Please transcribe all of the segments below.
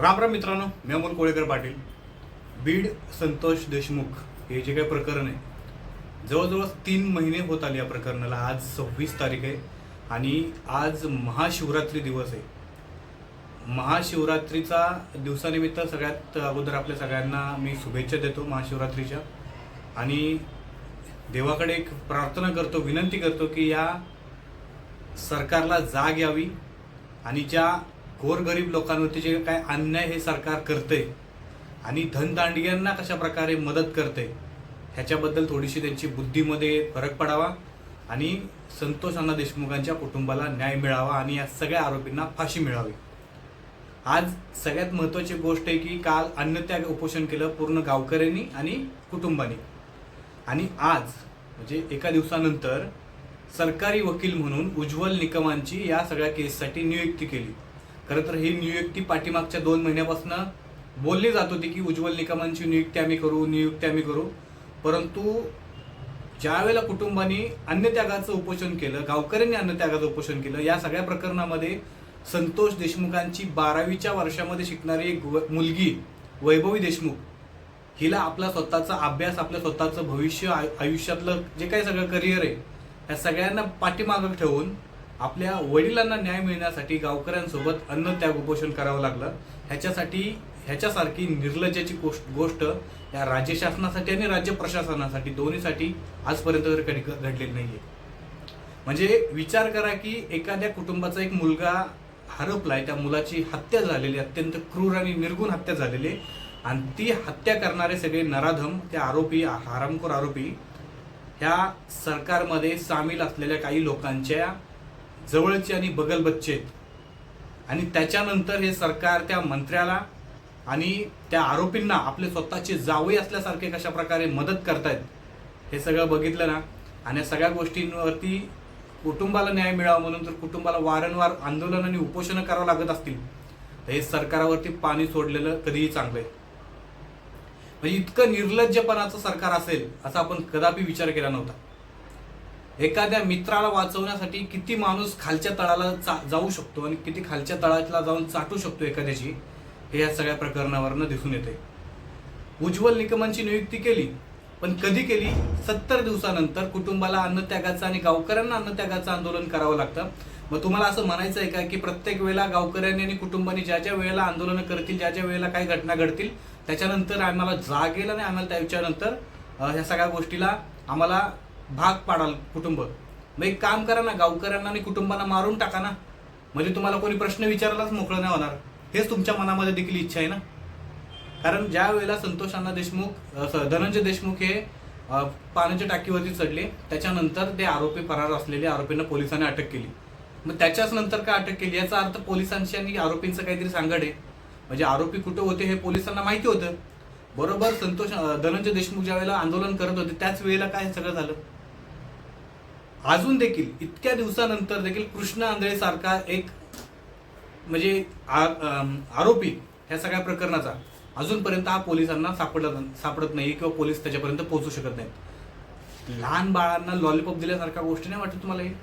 राम राम मित्रांनो मी अमोल कोळेकर पाटील. बीड संतोष देशमुख हे जे काही प्रकरण आहे जवळजवळ तीन महिने होत आले या प्रकरणाला. आज सव्वीस तारीख आहे आणि आज महाशिवरात्री दिवस आहे. महाशिवरात्रीचा दिवसानिमित्त सगळ्यात अगोदर आपल्या सगळ्यांना मी शुभेच्छा देतो महाशिवरात्रीच्या. आणि देवाकडे एक प्रार्थना करतो विनंती करतो की या सरकारला जाग यावी आणि ज्या गोरगरीब लोकांवरती जे काय अन्याय हे सरकार करते आणि धनदांडग्यांना कशा प्रकारे मदत करते ह्याच्याबद्दल थोडीशी त्यांची बुद्धीमध्ये फरक पडावा आणि संतोष अण्णा देशमुखांच्या कुटुंबाला न्याय मिळावा आणि या सगळ्या आरोपींना फाशी मिळावी. आज सगळ्यात महत्त्वाची गोष्ट आहे की काल अन्नत्याग उपोषण केलं पूर्ण गावकऱ्यांनी आणि कुटुंबानी. आणि आज म्हणजे एका दिवसानंतर सरकारी वकील म्हणून उज्ज्वल निकमांची या सगळ्या केससाठी नियुक्ती केली. खरं तर ही नियुक्ती पाठीमागच्या दोन महिन्यापासून बोलली जात होती की उज्ज्वल निकमांची नियुक्ती आम्ही करू नियुक्ती आम्ही करू. परंतु ज्यावेळेला कुटुंबानी अन्नत्यागाचं उपोषण केलं गावकऱ्यांनी अन्नत्यागाचं उपोषण केलं या सगळ्या प्रकरणामध्ये संतोष देशमुखांची बारावीच्या वर्षामध्ये शिकणारी एक व- मुलगी वैभवी देशमुख हिला आपला स्वतःचा अभ्यास आपलं स्वतःचं भविष्य आयु- आयुष्यातलं जे काही सगळं करिअर आहे या सगळ्यांना पाठीमागं ठेवून आपल्या वडिलांना न्याय मिळण्यासाठी गावकऱ्यांसोबत अन्नत्याग उपोषण करावं लागलं ह्याच्यासाठी ह्याच्यासारखी निर्लज्याची गोष्ट गोष्ट या राज्य शासनासाठी आणि राज्य प्रशासनासाठी दोन्हीसाठी आजपर्यंत तरी कधी घडलेली आहे म्हणजे विचार करा की एखाद्या कुटुंबाचा एक मुलगा हरपलाय त्या मुलाची हत्या झालेली अत्यंत क्रूर आणि निर्गुण हत्या झालेली आहे. आणि ती हत्या करणारे सगळे नराधम ते आरोपी हरामखोर आरोपी ह्या सरकारमध्ये सामील असलेल्या काही लोकांच्या जवळचे आणि बगलबच्चे आहेत आणि त्याच्यानंतर हे सरकार त्या मंत्र्याला आणि त्या आरोपींना आपले स्वतःचे जावई असल्यासारखे कशा प्रकारे मदत करतायत हे सगळं बघितलं ना. आणि या सगळ्या गोष्टींवरती कुटुंबाला न्याय मिळावा म्हणून तर कुटुंबाला वारंवार आंदोलन आणि उपोषणं करावं लागत असतील. तर हे सरकारावरती पाणी सोडलेलं कधीही चांगलं आहे. म्हणजे इतकं निर्लज्जपणाचं सरकार असेल असा आपण कदापि विचार केला नव्हता. एखाद्या मित्राला वाचवण्यासाठी किती माणूस खालच्या तळाला चा- जाऊ शकतो आणि किती खालच्या तळाला जाऊन चाटू शकतो एखाद्याची हे या सगळ्या प्रकरणावरनं दिसून येते उज्ज्वल निकमांची नियुक्ती केली पण कधी केली? सत्तर दिवसानंतर कुटुंबाला अन्नत्यागाचं आणि गावकऱ्यांना अन्नत्यागाचं आंदोलन करावं लागतं. मग तुम्हाला असं म्हणायचं आहे का की प्रत्येक वेळेला गावकऱ्यांनी आणि कुटुंबाने ज्या ज्या वेळेला आंदोलनं करतील ज्या ज्या वेळेला काही घटना घडतील त्याच्यानंतर आम्हाला जागेल आणि आम्हाला त्याच्यानंतर ह्या सगळ्या गोष्टीला आम्हाला भाग पाडाल कुटुंब. मग एक काम करा ना गावकऱ्यांना आणि कुटुंबांना मारून टाका ना. म्हणजे तुम्हाला कोणी प्रश्न विचारायलाच मोकळं नाही होणार. हेच तुमच्या मनामध्ये देखील इच्छा आहे ना? कारण ज्या वेळेला संतोष अण्णा देशमुख धनंजय देशमुख हे पाण्याच्या टाकीवरती चढले त्याच्यानंतर ते आरोपी फरार असलेले आरोपींना पोलिसांनी अटक केली. मग त्याच्याच नंतर का अटक केली? याचा अर्थ पोलिसांशी आणि आरोपींचं काहीतरी सांगड आहे. म्हणजे आरोपी कुठे होते हे पोलिसांना माहिती होतं. बरोबर संतोष धनंजय देशमुख ज्या वेळेला आंदोलन करत होते त्याच वेळेला काय सगळं झालं? अजून देखील इतक्या दिवसानंतर देखील कृष्ण आंधळे सारखा एक म्हणजे आ- आरोपी ह्या सगळ्या प्रकरणाचा अजूनपर्यंत हा पोलिसांना सापडत सापडत नाही किंवा पोलीस त्याच्यापर्यंत पोहोचू शकत नाहीत. लहान बाळांना लॉलीपॉप दिल्यासारख्या गोष्टी नाही वाटत तुम्हाला हे?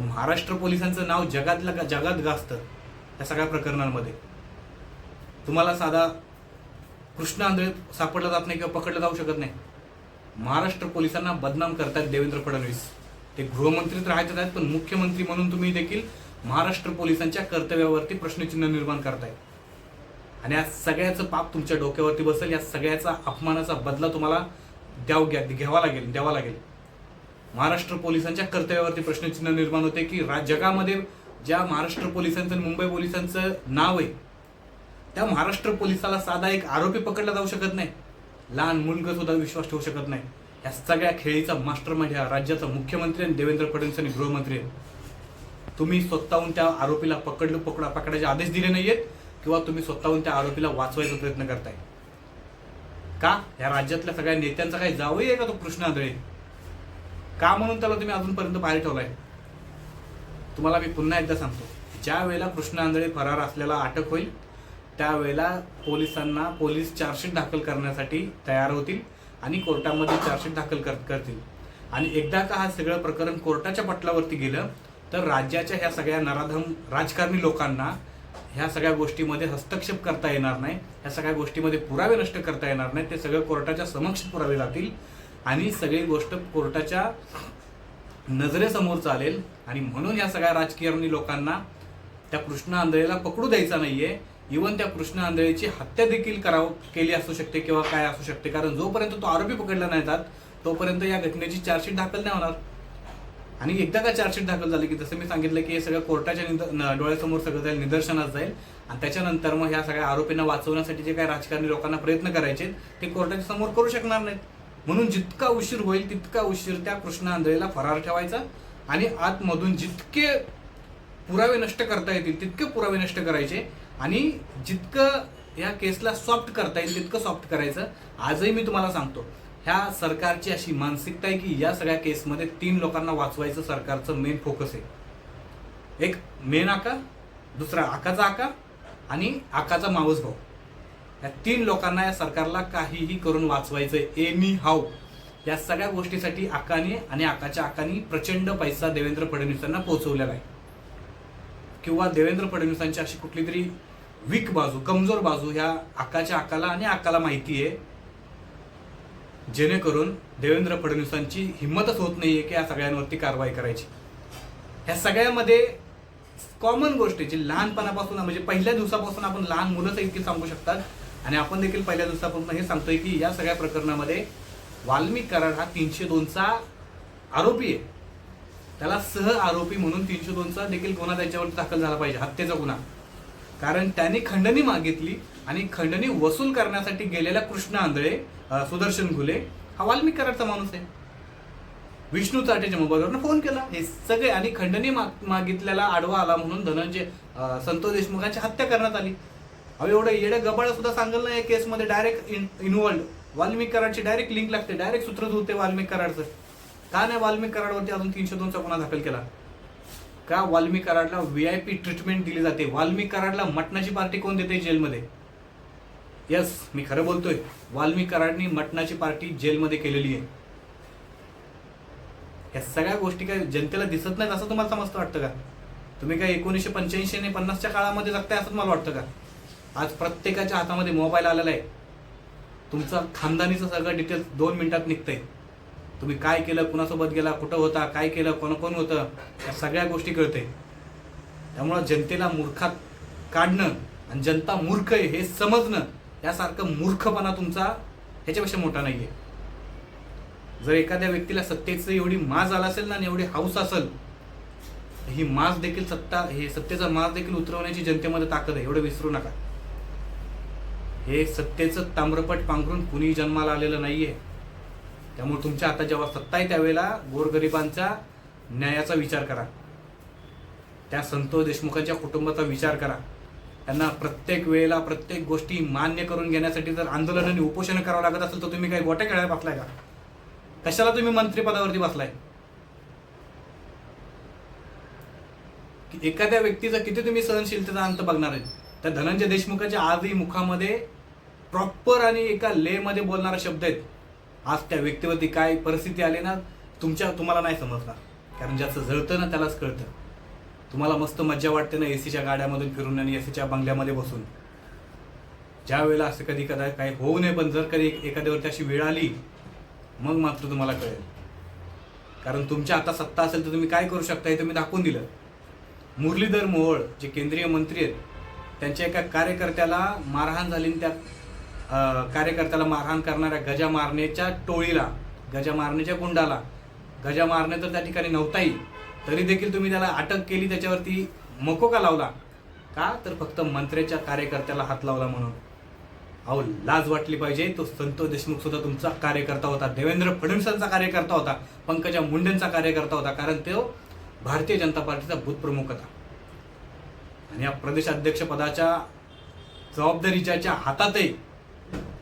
महाराष्ट्र पोलिसांचं नाव जगातला जगात गाजतं या सगळ्या प्रकरणांमध्ये? तुम्हाला साधा कृष्ण आंधळे सापडला जात नाही किंवा पकडलं जाऊ शकत नाही? महाराष्ट्र पोलिसांना बदनाम करतायत देवेंद्र फडणवीस. ते गृहमंत्री तर आहेतच आहेत पण मुख्यमंत्री म्हणून तुम्ही देखील महाराष्ट्र पोलिसांच्या कर्तव्यावरती प्रश्नचिन्ह निर्माण करताय. आणि या सगळ्याचं पाप तुमच्या डोक्यावरती बसेल या सगळ्याचा अपमानाचा बदला तुम्हाला द्याव घ्या घ्यावा लागेल द्यावा लागेल. महाराष्ट्र पोलिसांच्या कर्तव्यावरती प्रश्नचिन्ह निर्माण होते की जगामध्ये ज्या महाराष्ट्र पोलिसांचं आणि मुंबई पोलिसांचं नाव आहे त्या महाराष्ट्र पोलिसाला साधा एक आरोपी पकडला जाऊ शकत नाही. लहान मुलगा सुद्धा विश्वास ठेवू शकत नाही. या सगळ्या खेळीचा मास्टर माइंड हा राज्याचा मुख्यमंत्री आणि देवेंद्र फडणवीस आणि गृहमंत्री आहेत. तुम्ही स्वतःहून त्या आरोपीला पकडलं पकडा पकडायचे आदेश दिले नाहीयेत किंवा तुम्ही स्वतःहून त्या आरोपीला वाचवायचा प्रयत्न करताय? का? या राज्यातल्या सगळ्या नेत्यांचा काही जावई आहे का तो कृष्ण आंधळे का म्हणून त्याला तुम्ही अजूनपर्यंत बाहेर ठेवलाय? तुम्हाला मी पुन्हा एकदा सांगतो ज्या वेळेला कृष्ण आंधळे फरार असलेला अटक होईल त्यावेळेला पोलिसांना पोलीस चार्जशीट दाखल करण्यासाठी तयार होतील आणि कोर्टामध्ये चार्जशीट दाखल कर करतील. आणि एकदा का हा सगळं प्रकरण कोर्टाच्या पटलावरती गेलं तर राज्याच्या ह्या सगळ्या नराधम राजकारणी लोकांना ह्या सगळ्या गोष्टीमध्ये हस्तक्षेप करता येणार नाही ह्या सगळ्या गोष्टीमध्ये पुरावे नष्ट करता येणार नाही ते सगळं कोर्टाच्या समक्ष पुरावे जातील आणि सगळी गोष्ट कोर्टाच्या नजरेसमोर चालेल. आणि म्हणून या सगळ्या राजकीय लोकांना त्या कृष्ण आंधळेला पकडू द्यायचा नाहीये इवन त्या कृष्ण आंधळेची हत्या देखील कराव केली असू शकते किंवा काय असू शकते. कारण जोपर्यंत तो आरोपी पकडला नाही जात तोपर्यंत या घटनेची चार्जशीट दाखल नाही होणार. आणि एकदा का चार्जशीट दाखल झाली की जसं मी सांगितलं की हे सगळं कोर्टाच्या निद- डोळ्यासमोर सगळं जाईल निदर्शनास जाईल. आणि त्याच्यानंतर मग ह्या सगळ्या आरोपींना वाचवण्यासाठी जे काही राजकारणी लोकांना प्रयत्न करायचे ते कोर्टाच्या समोर करू शकणार नाहीत. म्हणून जितका उशीर होईल तितका उशीर त्या कृष्ण आंधळेला फरार ठेवायचा. आणि आतमधून जितके पुरावे नष्ट करता येतील तितके पुरावे नष्ट करायचे. आणि जितकं या केसला सॉफ्ट करता येईल तितकं सॉफ्ट करायचं. आजही मी तुम्हाला सांगतो ह्या सरकारची अशी मानसिकता आहे की या सगळ्या केसमध्ये तीन लोकांना वाचवायचं सरकारचं मेन फोकस आहे. एक मेन आका दुसरा आकाचा आका आणि आकाचा मावस भाऊ. या तीन लोकांना या सरकारला काहीही करून वाचवायचं एनी हाव या सगळ्या गोष्टीसाठी आकाने आणि आकाच्या आकानी प्रचंड पैसा देवेंद्र फडणवीसांना पोहोचवलेला आहे. किंवा देवेंद्र फडणवीसांची अशी कुठली तरी वीक बाजू कमजोर बाजू ह्या आकाच्या आकाला आणि आकाला माहिती आहे. जेणेकरून देवेंद्र फडणवीसांची हिंमतच होत नाहीये की या सगळ्यांवरती कारवाई करायची. ह्या सगळ्यामध्ये कॉमन गोष्टी जी लहानपणापासून म्हणजे पहिल्या दिवसापासून आपण लहान मुलंच इतकी सांगू शकतात. आणि आपण देखील पहिल्या दिवसापासून हे सांगतोय की या सगळ्या प्रकरणामध्ये वाल्मिक कराड हा तीनशे दोनचा आरोपी आहे. त्याला सह आरोपी म्हणून तीनशे दोनचा देखील गुन्हा त्याच्यावर दाखल झाला पाहिजे हत्येचा गुन्हा. कारण त्याने खंडणी मागितली आणि खंडणी वसूल करण्यासाठी गेलेला कृष्ण आंधळे सुदर्शन घुले हा वाल्मिक कराडचा माणूस आहे. विष्णू चाटेच्या मोबाईलवरनं फोन केला. हे सगळे आणि खंडणी माग- मागितल्याला आडवा आला म्हणून धनंजय संतोष देशमुखांची हत्या करण्यात आली. अहो एवढं येडं गबाळ सुद्धा सांगल ना या केसमध्ये. डायरेक्ट इन्व्हॉल्ड वाल्मिक कराडची डायरेक्ट लिंक लागते. डायरेक्ट सूत्र धुते वाल्मिक कराडचं का नाही वाल्मिक कराडवरती अजून तीनशे दोनचा गुन्हा दाखल केला? का वाल्मिक कराडला व्ही आय पी ट्रीटमेंट दिली जाते? वाल्मिक कराडला मटणाची पार्टी कोण देते जेलमध्ये? यस मी खरं बोलतोय. वाल्मिक कराडनी मटणाची पार्टी जेलमध्ये केलेली आहे. या सगळ्या गोष्टी काय जनतेला दिसत नाहीत असं तुम्हाला समजतं वाटतं का? तुम्ही काय एकोणीसशे पंच्याऐंशी आणि पन्नासच्या काळामध्ये जगताय असं मला वाटतं का? आज प्रत्येकाच्या हातामध्ये मोबाईल आलेला आहे. तुमचा खानदानीचं सगळं डिटेल्स दोन मिनिटात निघतंय. तुम्ही काय केलं कुणासोबत गेला कुठं होता काय केलं कोण कोण होतं या सगळ्या गोष्टी कळते. त्यामुळं जनतेला मूर्खात काढणं आणि जनता मूर्ख आहे हे समजणं यासारखं मूर्खपणा तुमचा ह्याच्यापेक्षा मोठा नाही आहे जर एखाद्या व्यक्तीला सत्तेचं एवढी माज आला असेल ना आणि एवढी हाऊस असेल ही माज देखील सत्ता हे सत्तेचा माज देखील उतरवण्याची जनतेमध्ये ताकद आहे एवढं विसरू नका. हे सत्तेचं ताम्रपट पांघरून कुणी जन्माला आलेलं नाहीये. त्यामुळे तुमच्या आता जेव्हा सत्ता आहे त्यावेळेला गोरगरिबांचा न्यायाचा विचार करा. त्या संतोष देशमुखांच्या कुटुंबाचा विचार करा. त्यांना प्रत्येक वेळेला प्रत्येक गोष्टी मान्य करून घेण्यासाठी जर आंदोलन आणि उपोषण करावं लागत असेल तर तुम्ही काही गोट्या खेळायला बसलाय का? कशाला तुम्ही मंत्रिपदावरती बसलाय? एखाद्या व्यक्तीचा किती तुम्ही सहनशीलतेचा अंत बघणार आहे? त्या धनंजय देशमुखाच्या आजही मुखामध्ये प्रॉपर आणि एका लेमध्ये बोलणारा शब्द आहेत. आज त्या व्यक्तीवरती काय परिस्थिती आली ना तुमच्या तुम्हाला नाही समजणार. कारण ज्याचं जळतं ना त्यालाच कळतं. तुम्हाला मस्त मज्जा वाटते ना एसीच्या गाड्यामधून फिरून आणि एसीच्या बंगल्यामध्ये बसून. ज्या वेळेला असं कधी कदा काही होऊ नये पण जर कधी एखाद्यावरती अशी वेळ आली मग मात्र तुम्हाला कळेल. कारण तुमच्या आता सत्ता असेल तर तुम्ही काय करू शकता हे तुम्ही दाखवून दिलं. मुरलीधर मोहोळ जे केंद्रीय मंत्री आहेत त्यांच्या एका कार्यकर्त्याला मारहाण झाली आणि त्या कार्यकर्त्याला मारहाण करणाऱ्या गजा मारण्याच्या टोळीला गजा मारण्याच्या गुंडाला गजा मारणे तर त्या ठिकाणी नव्हताही तरी देखील तुम्ही त्याला अटक केली त्याच्यावरती मको का लावला? का? तर फक्त मंत्र्याच्या कार्यकर्त्याला हात लावला म्हणून. अहो लाज वाटली पाहिजे. तो संतोष देशमुख सुद्धा तुमचा कार्यकर्ता होता. देवेंद्र फडणवीसांचा कार्यकर्ता होता. पंकजा मुंडेंचा कार्यकर्ता होता. कारण तो भारतीय जनता पार्टीचा भूतप्रमुख प्रमुख होता. आणि या प्रदेश जबाबदारीच्या हातातही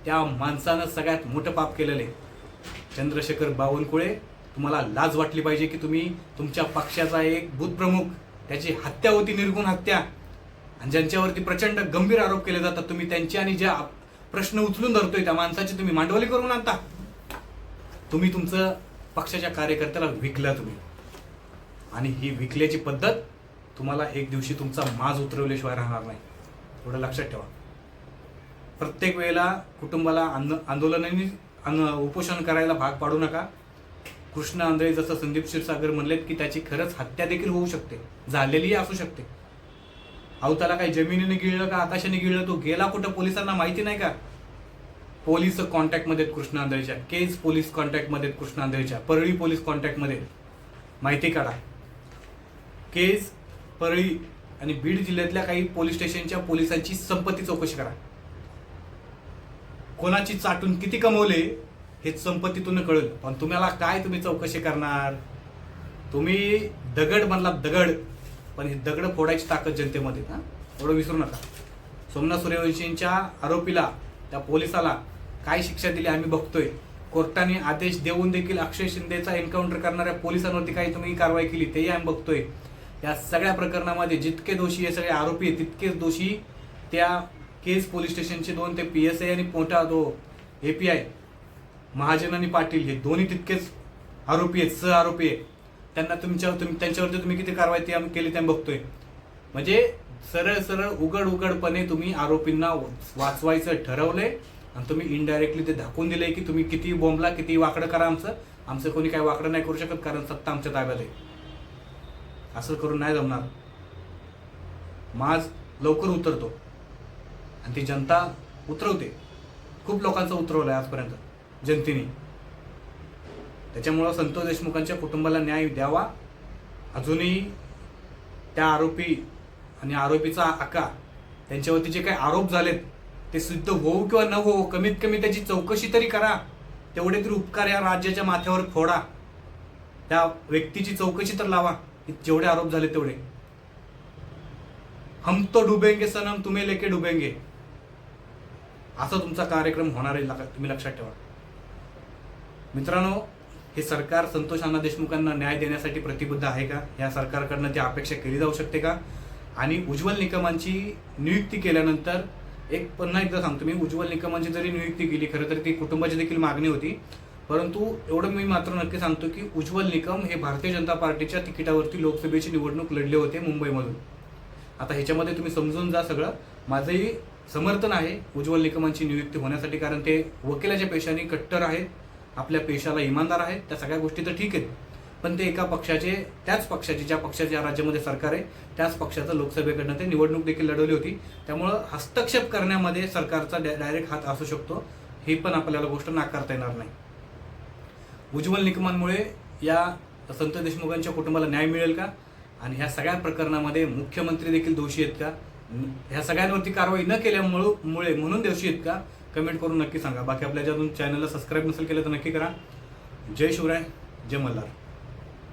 त्या माणसानं सगळ्यात मोठं पाप केलेलं आहे. चंद्रशेखर बावनकुळे तुम्हाला लाज वाटली पाहिजे की तुम्ही तुमच्या पक्षाचा एक भूतप्रमुख त्याची हत्या होती निर्गुण हत्या. आणि ज्यांच्यावरती प्रचंड गंभीर आरोप केले जातात तुम्ही त्यांची आणि ज्या प्रश्न उचलून धरतोय त्या माणसाची तुम्ही मांडवली करून आणता. तुम्ही तुमचं पक्षाच्या कार्यकर्त्याला विकला तुम्ही. आणि ही विकल्याची पद्धत तुम्हाला एक दिवशी तुमचा माज उतरवल्याशिवाय राहणार नाही. एवढं लक्षात ठेवा. प्रत्येक वेळेला कुटुंबाला आंदो आंदोलनांनी उपोषण करायला भाग पाडू नका. कृष्ण आंधळे जसं संदीप क्षीरसागर म्हणलेत की त्याची खरंच हत्या देखील होऊ शकते. झालेलीही असू शकते. अवताला काही जमिनीने गिळलं का आकाशाने गिळलं तो गेला कुठं पोलिसांना माहिती नाही का? पोलीस कॉन्टॅक्टमध्ये कृष्ण आंधळेच्या. केज पोलीस कॉन्टॅक्टमध्ये कृष्ण आंधळेच्या. परळी पोलीस कॉन्टॅक्टमध्ये माहिती काढा. केज परळी आणि बीड जिल्ह्यातल्या काही पोलीस स्टेशनच्या पोलिसांची संपत्ती चौकशी करा. कोणाची चाटून किती कमवले हे संपत्तीतून कळेल. पण तुम्हाला काय तुम्ही चौकशी करणार? तुम्ही दगड म्हणला दगड पण हे दगड फोडायची ताकद जनतेमध्ये हा? एवढं विसरू नका. सोमनाथ सूर्यवंशींच्या आरोपीला त्या पोलिसाला काय शिक्षा दिली आम्ही बघतोय. कोर्टाने आदेश देऊन देखील अक्षय शिंदेचा एन्काउंटर करणाऱ्या पोलिसांवरती काही तुम्ही कारवाई केली तेही आम्ही बघतोय. या सगळ्या प्रकरणामध्ये जितके दोषी हे सगळे आरोपी आहेत तितकेच दोषी त्या केज पोलीस स्टेशनचे दोन ते पी एस आय आणि मोठा तो ए पी आय महाजन आणि पाटील हे दोन्ही तितकेच आरोपी आहेत सह आरोपी आहेत. त्यांना तुमच्या तुम्ही त्यांच्यावरती तुम्ही किती कारवाई ती आम्ही केली ते आम्ही बघतोय. म्हणजे सरळ सरळ उघड उघडपणे तुम्ही आरोपींना वाचवायचं ठरवलंय आणि तुम्ही इनडायरेक्टली ते दाखवून दिलंय की तुम्ही किती बोंबला किती वाकडं करा आमचं. आमचं कोणी काही वाकडं नाही करू शकत कारण सत्ता आमच्या ताब्यात आहे. असं करून नाही जमणार. माज लवकर उतरतो. आणि ती जनता उतरवते. खूप लोकांचं उतरवलं आहे आजपर्यंत. जनतेने. त्याच्यामुळं संतोष देशमुखांच्या कुटुंबाला न्याय द्यावा. अजूनही त्या आरोपी आणि आरोपीचा आका त्यांच्यावरती जे काही आरोप झालेत ते सिद्ध होऊ किंवा न होऊ कमीत कमी त्याची चौकशी तरी करा. तेवढे तरी उपकार या राज्याच्या माथ्यावर फोडा. त्या व्यक्तीची चौकशी तर लावा. जेवढे आरोप झाले तेवढे. हम तो डुबेंगे सनम तुम्ही लेके डुबेंगे. असा तुमचा कार्यक्रम होणार आहे लका- तुम्ही लक्षात ठेवा. मित्रांनो हे सरकार संतोष अण्णा देशमुखांना न्याय देण्यासाठी प्रतिबद्ध आहे का? या सरकारकडनं ती अपेक्षा केली जाऊ शकते का? आणि उज्ज्वल निकमांची नियुक्ती केल्यानंतर एक पुन्हा एकदा सांगतो मी उज्ज्वल निकमांची जरी नियुक्ती केली खरं तर ती कुटुंबाची देखील मागणी होती. परंतु एवढं मी मात्र नक्की सांगतो की उज्ज्वल निकम हे भारतीय जनता पार्टीच्या तिकिटावरती लोकसभेची निवडणूक लढले होते मुंबईमधून. आता ह्याच्यामध्ये तुम्ही समजून जा सगळं. माझंही समर्थन आहे. उज्ज्वल निकमांची नियुक्ती होण्यासाठी कारण ते वकिलाच्या पेशाने कट्टर आहेत. आपल्या पेशाला इमानदार आहेत. त्या सगळ्या गोष्टी तर ठीक आहेत. पण ते एका पक्षाचे त्याच पक्षाचे ज्या पक्षाचे या राज्यामध्ये सरकार आहे त्याच पक्षाचं लोकसभेकडनं ते निवडणूक देखील लढवली होती. त्यामुळं हस्तक्षेप करण्यामध्ये सरकारचा डायरेक्ट हात असू शकतो. हे पण आपल्याला गोष्ट नाकारता येणार नाही. उज्ज्वल निकमांमुळे या संत देशमुखांच्या कुटुंबाला न्याय मिळेल का? आणि ह्या सगळ्या प्रकरणामध्ये मुख्यमंत्री देखील दोषी आहेत का? ह्या सगळ्यांवरती कारवाई न केल्यामुळे मुळे म्हणून दिवशी आहेत का? कमेंट करून नक्की सांगा. बाकी आपल्या अजून चॅनलला सबस्क्राईब नसेल केलं तर नक्की करा. जय शिवराय जय मल्हार.